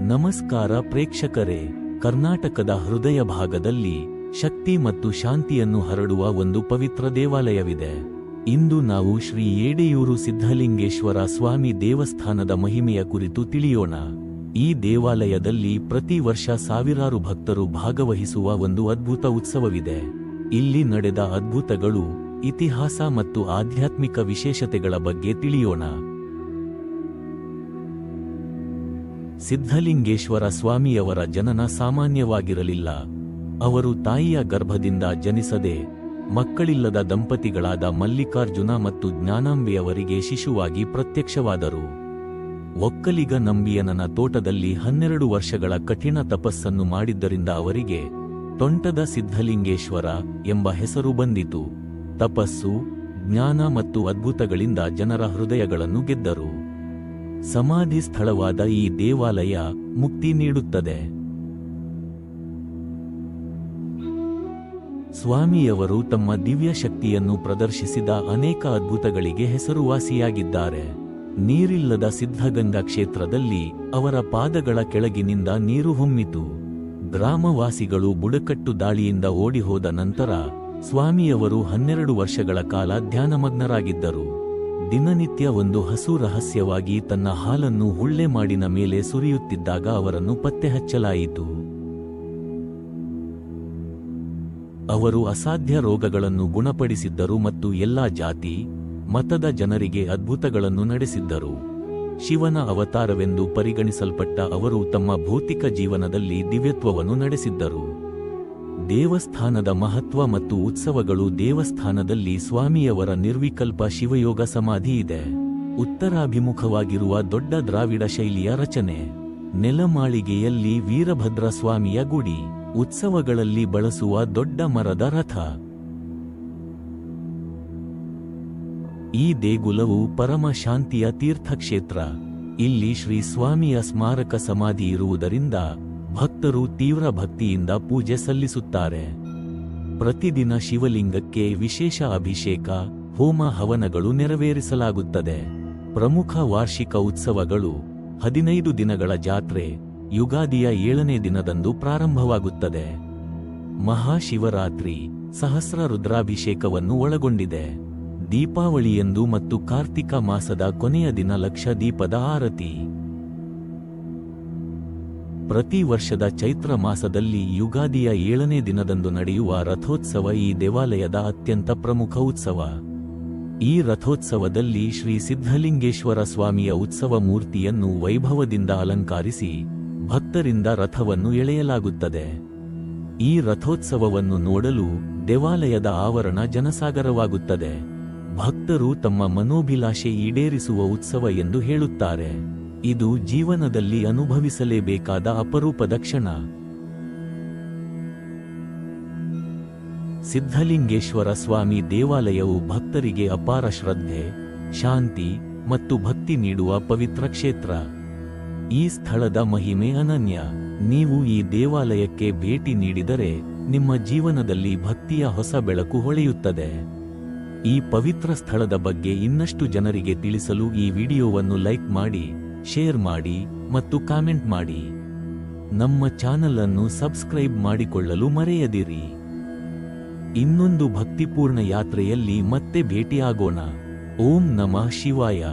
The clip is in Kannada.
ನಮಸ್ಕಾರ ಪ್ರೇಕ್ಷಕರೇ, ಕರ್ನಾಟಕದ ಹೃದಯ ಭಾಗದಲ್ಲಿ ಶಕ್ತಿ ಮತ್ತು ಶಾಂತಿಯನ್ನು ಹರಡುವ ಒಂದು ಪವಿತ್ರ ದೇವಾಲಯವಿದೆ. ಇಂದು ನಾವು ಶ್ರೀ ಏಡೆಯೂರು ಸಿದ್ಧಲಿಂಗೇಶ್ವರ ಸ್ವಾಮಿ ದೇವಸ್ಥಾನದ ಮಹಿಮೆಯ ಕುರಿತು ತಿಳಿಯೋಣ. ಈ ದೇವಾಲಯದಲ್ಲಿ ಪ್ರತಿ ವರ್ಷ ಸಾವಿರಾರು ಭಕ್ತರು ಭಾಗವಹಿಸುವ ಒಂದು ಅದ್ಭುತ ಉತ್ಸವವಿದೆ. ಇಲ್ಲಿ ನಡೆದ ಅದ್ಭುತಗಳು ಇತಿಹಾಸ ಮತ್ತು ಆಧ್ಯಾತ್ಮಿಕ ವಿಶೇಷತೆಗಳ ಬಗ್ಗೆ ತಿಳಿಯೋಣ. ಸಿದ್ಧಲಿಂಗೇಶ್ವರ ಸ್ವಾಮಿಯವರ ಜನನ ಸಾಮಾನ್ಯವಾಗಿರಲಿಲ್ಲ. ಅವರು ತಾಯಿಯ ಗರ್ಭದಿಂದ ಜನಿಸದೆ ಮಕ್ಕಳಿಲ್ಲದ ದಂಪತಿಗಳಾದ ಮಲ್ಲಿಕಾರ್ಜುನ ಮತ್ತು ಜ್ಞಾನಾಂಬೆಯವರಿಗೆ ಶಿಶುವಾಗಿ ಪ್ರತ್ಯಕ್ಷವಾದರು. ಒಕ್ಕಲಿಗ ನಂಬಿಯನನ ತೋಟದಲ್ಲಿ ಹನ್ನೆರಡು ವರ್ಷಗಳ ಕಠಿಣ ತಪಸ್ಸನ್ನು ಮಾಡಿದ್ದರಿಂದ ಅವರಿಗೆ ತೊಂಟದ ಸಿದ್ಧಲಿಂಗೇಶ್ವರ ಎಂಬ ಹೆಸರು ಬಂದಿತು. ತಪಸ್ಸು, ಜ್ಞಾನ ಮತ್ತು ಅದ್ಭುತಗಳಿಂದ ಜನರ ಹೃದಯಗಳನ್ನು ಗೆದ್ದರು. ಸಮಾಧಿ ಸ್ಥಳವಾದ ಈ ದೇವಾಲಯ ಮುಕ್ತಿ ನೀಡುತ್ತದೆ. ಸ್ವಾಮಿಯವರು ತಮ್ಮ ದಿವ್ಯ ಶಕ್ತಿಯನ್ನು ಪ್ರದರ್ಶಿಸಿದ ಅನೇಕ ಅದ್ಭುತಗಳಿಗೆ ಹೆಸರುವಾಸಿಯಾಗಿದ್ದಾರೆ. ನೀರಿಲ್ಲದ ಸಿದ್ಧಗಂಗಾ ಕ್ಷೇತ್ರದಲ್ಲಿ ಅವರ ಪಾದಗಳ ಕೆಳಗಿನಿಂದ ನೀರು ಹೊಮ್ಮಿತು. ಗ್ರಾಮವಾಸಿಗಳು ಬುಡಕಟ್ಟು ದಾಳಿಯಿಂದ ಓಡಿಹೋದ ನಂತರ ಸ್ವಾಮಿಯವರು ಹನ್ನೆರಡು ವರ್ಷಗಳ ಕಾಲ ಧ್ಯಾನಮಗ್ನರಾಗಿದ್ದರು. ದಿನನಿತ್ಯ ಒಂದು ಹಸು ರಹಸ್ಯವಾಗಿ ತನ್ನ ಹಾಲನ್ನು ಹುಳ್ಳೆ ಮಾಡಿನ ಮೇಲೆ ಸುರಿಯುತ್ತಿದ್ದಾಗ ಅವರನ್ನು ಪತ್ತೆ ಹಚ್ಚಲಾಯಿತು ಅವರು ಅಸಾಧ್ಯ ರೋಗಗಳನ್ನು ಗುಣಪಡಿಸಿದ್ದರು ಮತ್ತು ಎಲ್ಲಾ ಜಾತಿ, ಮತದ ಜನರಿಗೆ ಅದ್ಭುತಗಳನ್ನು ನಡೆಸಿದ್ದರು. ಶಿವನ ಅವತಾರವೆಂದು ಪರಿಗಣಿಸಲ್ಪಟ್ಟ ಅವರು ತಮ್ಮ ಭೌತಿಕ ಜೀವನದಲ್ಲಿ ದಿವ್ಯತ್ವವನ್ನು ನಡೆಸಿದ್ದರು. ದೇವಸ್ಥಾನದ ಮಹತ್ವ ಮತ್ತು ಉತ್ಸವಗಳು ದೇವಸ್ಥಾನದಲ್ಲಿ ಸ್ವಾಮಿಯವರ ನಿರ್ವಿಕಲ್ಪ ಶಿವಯೋಗ ಸಮಾಧಿ ಇದೆ. ಉತ್ತರಾಭಿಮುಖವಾಗಿರುವ ದೊಡ್ಡ ದ್ರಾವಿಡ ಶೈಲಿಯ ರಚನೆ. ನೆಲಮಾಳಿಗೆಯಲ್ಲಿ ವೀರಭದ್ರ ಸ್ವಾಮಿಯ ಗುಡಿ. ಉತ್ಸವಗಳಲ್ಲಿ ಬಳಸುವ ದೊಡ್ಡ ಮರದ ರಥ. ಈ ದೇಗುಲವು ಪರಮ ಶಾಂತಿಯ ತೀರ್ಥಕ್ಷೇತ್ರ. ಇಲ್ಲಿ ಶ್ರೀ ಸ್ವಾಮಿಯ ಸ್ಮಾರಕ ಸಮಾಧಿ ಇರುವುದರಿಂದ ಭಕ್ತರು ತೀವ್ರ ಭಕ್ತಿಯಿಂದ ಪೂಜೆ ಸಲ್ಲಿಸುತ್ತಾರೆ. ಪ್ರತಿದಿನ ಶಿವಲಿಂಗಕ್ಕೆ ವಿಶೇಷ ಅಭಿಷೇಕ, ಹೋಮ ಹವನಗಳು ನೆರವೇರಿಸಲಾಗುತ್ತದೆ. ಪ್ರಮುಖ ವಾರ್ಷಿಕ ಉತ್ಸವಗಳು ಹದಿನೈದು ದಿನಗಳ ಜಾತ್ರೆ, ಯುಗಾದಿಯ ಏಳನೇ ದಿನದಂದು ಪ್ರಾರಂಭವಾಗುತ್ತದೆ. ಮಹಾಶಿವರಾತ್ರಿ ಸಹಸ್ರ ರುದ್ರಾಭಿಷೇಕವನ್ನು ಒಳಗೊಂಡಿದೆ. ದೀಪಾವಳಿಯಂದು ಮತ್ತು ಕಾರ್ತಿಕ ಮಾಸದ ಕೊನೆಯ ದಿನ ಲಕ್ಷ ದೀಪದ ಆರತಿ. ಪ್ರತಿ ವರ್ಷದ ಚೈತ್ರ ಮಾಸದಲ್ಲಿ ಯುಗಾದಿಯ ಏಳನೇ ದಿನದಂದು ನಡೆಯುವ ರಥೋತ್ಸವ ಈ ದೇವಾಲಯದ ಅತ್ಯಂತ ಪ್ರಮುಖ ಉತ್ಸವ. ಈ ರಥೋತ್ಸವದಲ್ಲಿ ಶ್ರೀ ಸಿದ್ಧಲಿಂಗೇಶ್ವರ ಸ್ವಾಮಿಯ ಉತ್ಸವ ಮೂರ್ತಿಯನ್ನು ವೈಭವದಿಂದ ಅಲಂಕರಿಸಿ ಭಕ್ತರಿಂದ ರಥವನ್ನು ಎಳೆಯಲಾಗುತ್ತದೆ. ಈ ರಥೋತ್ಸವವನ್ನು ನೋಡಲು ದೇವಾಲಯದ ಆವರಣ ಜನಸಾಗರವಾಗುತ್ತದೆ. ಭಕ್ತರು ತಮ್ಮ ಮನೋಭಿಲಾಷೆ ಈಡೇರಿಸುವ ಉತ್ಸವ ಎಂದು ಹೇಳುತ್ತಾರೆ. ಇದು ಜೀವನದಲ್ಲಿ ಅನುಭವಿಸಲೇಬೇಕಾದ ಅಪರೂಪದ ಕ್ಷಣ. ಸಿದ್ಧಲಿಂಗೇಶ್ವರ ಸ್ವಾಮಿ ದೇವಾಲಯವು ಭಕ್ತರಿಗೆ ಅಪಾರ ಶ್ರದ್ಧೆ, ಶಾಂತಿ ಮತ್ತು ಭಕ್ತಿ ನೀಡುವ ಪವಿತ್ರ ಕ್ಷೇತ್ರ. ಈ ಸ್ಥಳದ ಮಹಿಮೆ ಅನನ್ಯ. ನೀವು ಈ ದೇವಾಲಯಕ್ಕೆ ಭೇಟಿ ನೀಡಿದರೆ ನಿಮ್ಮ ಜೀವನದಲ್ಲಿ ಭಕ್ತಿಯ ಹೊಸ ಬೆಳಕು ಹೊಳೆಯುತ್ತದೆ. ಈ ಪವಿತ್ರ ಸ್ಥಳದ ಬಗ್ಗೆ ಇನ್ನಷ್ಟು ಜನರಿಗೆ ತಿಳಿಸಲು ಈ ವಿಡಿಯೋವನ್ನು ಲೈಕ್ ಮಾಡಿ. ಶೇರ್ ಮಾಡಿ ಮತ್ತು ಕಾಮೆಂಟ್ ಮಾಡಿ. ನಮ್ಮ ಚಾನಲ್ ಅನ್ನು ಸಬ್ಸ್ಕ್ರೈಬ್ ಮಾಡಿಕೊಳ್ಳಲು ಮರೆಯದಿರಿ. ಇನ್ನೊಂದು ಭಕ್ತಿಪೂರ್ಣ ಯಾತ್ರೆಯಲ್ಲಿ ಮತ್ತೆ ಭೇಟಿಯಾಗೋಣ. ಓಂ ನಮಃ ಶಿವಾಯ.